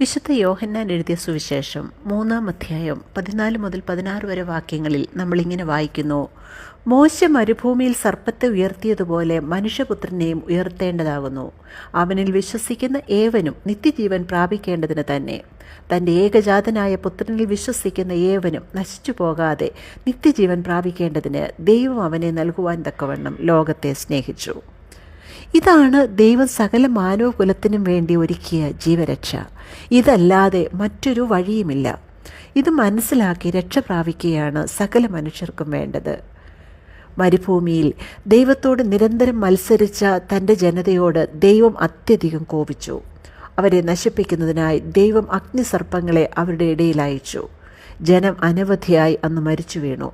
വിശുദ്ധ യോഹന്നാൻ എഴുതിയ സുവിശേഷം മൂന്നാം അധ്യായം പതിനാല് മുതൽ പതിനാറ് വരെ വാക്യങ്ങളിൽ നമ്മളിങ്ങനെ വായിക്കുന്നു. മോശ മരുഭൂമിയിൽ സർപ്പത്തെ ഉയർത്തിയതുപോലെ മനുഷ്യപുത്രനെയും ഉയർത്തേണ്ടതാകുന്നു അവനിൽ വിശ്വസിക്കുന്ന ഏവനും നിത്യജീവൻ പ്രാപിക്കേണ്ടതിന് തന്നെ. തന്റെ ഏകജാതനായ പുത്രനിൽ വിശ്വസിക്കുന്ന ഏവനും നശിച്ചു പോകാതെ നിത്യജീവൻ പ്രാപിക്കേണ്ടതിന് ദൈവം അവനെ നൽകുവാൻ തക്കവണ്ണം ലോകത്തെ സ്നേഹിച്ചു. ഇതാണ് ദൈവം സകല മാനവകുലത്തിനും വേണ്ടി ഒരുക്കിയ ജീവരക്ഷ. ഇതല്ലാതെ മറ്റൊരു വഴിയുമില്ല. ഇത് മനസ്സിലാക്കി രക്ഷ പ്രാപിക്കുകയാണ് സകല മനുഷ്യർക്കും വേണ്ടത്. മരുഭൂമിയിൽ ദൈവത്തോട് നിരന്തരം മത്സരിച്ച തന്റെ ജനതയോട് ദൈവം അത്യധികം കോപിച്ചു. അവരെ നശിപ്പിക്കുന്നതിനായി ദൈവം അഗ്നിസർപ്പങ്ങളെ അവരുടെ ഇടയിൽ അയച്ചു. ജനം അനവധിയായി അന്ന് മരിച്ചു വീണു.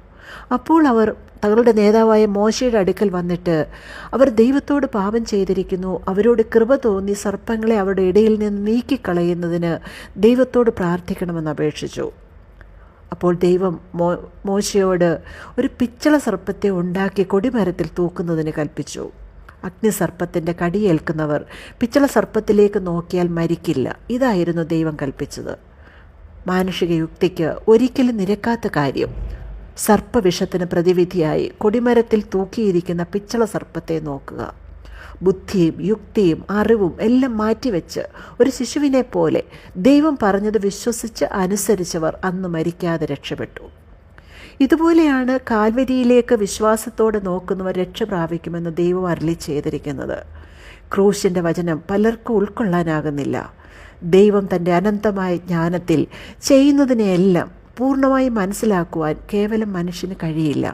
അപ്പോൾ അവർ തങ്ങളുടെ നേതാവായ മോശയുടെ അടുക്കൽ വന്നിട്ട് അവർ ദൈവത്തോട് പാപം ചെയ്തിരിക്കുന്നു അവരോട് കൃപ തോന്നി സർപ്പങ്ങളെ അവരുടെ ഇടയിൽ നിന്ന് നീക്കിക്കളയുന്നതിന് ദൈവത്തോട് പ്രാർത്ഥിക്കണമെന്ന് അപേക്ഷിച്ചു. അപ്പോൾ ദൈവം മോ മോശയോട് ഒരു പിച്ചള സർപ്പത്തെ ഉണ്ടാക്കി കൊടിമരത്തിൽ തൂക്കുന്നതിന് കൽപ്പിച്ചു. അഗ്നിസർപ്പത്തിന്റെ കടിയേൽക്കുന്നവർ പിച്ചള സർപ്പത്തിലേക്ക് നോക്കിയാൽ മരിക്കില്ല. ഇതായിരുന്നു ദൈവം കൽപ്പിച്ചത്. മാനുഷിക യുക്തിക്ക് ഒരിക്കലും നിരക്കാത്ത കാര്യം. സർപ്പവിഷത്തിന് പ്രതിവിധിയായി കൊടിമരത്തിൽ തൂക്കിയിരിക്കുന്ന പിച്ചള സർപ്പത്തെ നോക്കുക. ബുദ്ധിയും യുക്തിയും അറിവും എല്ലാം മാറ്റിവെച്ച് ഒരു ശിശുവിനെ പോലെ ദൈവം പറഞ്ഞത് വിശ്വസിച്ച് അനുസരിച്ചവർ അന്ന് മരിക്കാതെ രക്ഷപ്പെട്ടു. ഇതുപോലെയാണ് കാൽവരിയിലേക്ക് വിശ്വാസത്തോടെ നോക്കുന്നവർ രക്ഷ പ്രാപിക്കുമെന്ന് ദൈവം അരളി ചെയ്തിരിക്കുന്നത്. ക്രൂശിന്റെ വചനം പലർക്കും ഉൾക്കൊള്ളാനാകുന്നില്ല. ദൈവം തന്റെ അനന്തമായ ജ്ഞാനത്തിൽ ചെയ്യുന്നതിനെയെല്ലാം പൂർണമായി മനസ്സിലാക്കുവാൻ കേവലം മനുഷ്യന് കഴിയില്ല.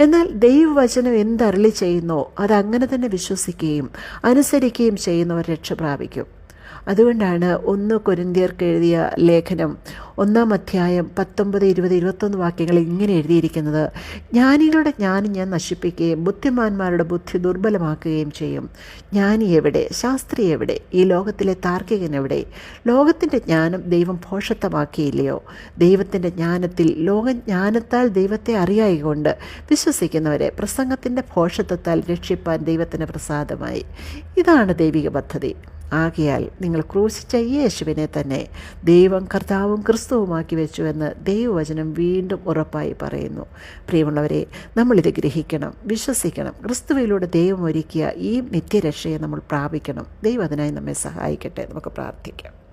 എന്നാൽ ദൈവവചനം എന്തരളി ചെയ്യുന്നോ അതങ്ങനെ തന്നെ വിശ്വസിക്കുകയും അനുസരിക്കുകയും ചെയ്യുന്നവർ രക്ഷ പ്രാപിക്കും അതുകൊണ്ടാണ് ഒന്ന് കൊരിന്തിയർക്ക് എഴുതിയ ലേഖനം ഒന്നാം അധ്യായം പത്തൊമ്പത് ഇരുപത് ഇരുപത്തൊന്ന് വാക്യങ്ങൾ ഇങ്ങനെ എഴുതിയിരിക്കുന്നത് ജ്ഞാനികളുടെ ജ്ഞാനം ഞാൻ നശിപ്പിക്കുകയും ബുദ്ധിമാന്മാരുടെ ബുദ്ധി ദുർബലമാക്കുകയും ചെയ്യും. ജ്ഞാനി എവിടെ? ശാസ്ത്രി എവിടെ? ഈ ലോകത്തിലെ താർക്കികൻ എവിടെ? ലോകത്തിന്റെ ജ്ഞാനം ദൈവം ഭോഷത്വമാക്കിയില്ലയോ ദൈവത്തിന്റെ ജ്ഞാനത്തിൽ ലോകജ്ഞാനത്താൽ ദൈവത്തെ അറിയായികൊണ്ട് വിശ്വസിക്കുന്നവരെ പ്രസംഗത്തിന്റെ ഭോഷത്വത്താൽ രക്ഷിപ്പാൻ ദൈവത്തിന് പ്രസാദമായി. ഇതാണ് ദൈവിക പദ്ധതി. ആകിയാൽ നിങ്ങൾ ക്രൂശിച്ച യേശുവിനെ തന്നെ ദൈവം കർത്താവും ക്രിസ്തുവുമാക്കി വെച്ചു എന്ന് ദൈവവചനം വീണ്ടും ഉറപ്പായി പറയുന്നു. പ്രിയമുള്ളവരെ നമ്മളിത് ഗ്രഹിക്കണം വിശ്വസിക്കണം. ക്രിസ്തുവിലൂടെ ദൈവം ഒരുക്കിയ ഈ നിത്യരക്ഷയെ നമ്മൾ പ്രാപിക്കണം. ദൈവം അതിനായി നമ്മെ സഹായിക്കട്ടെ. നമുക്ക് പ്രാർത്ഥിക്കാം.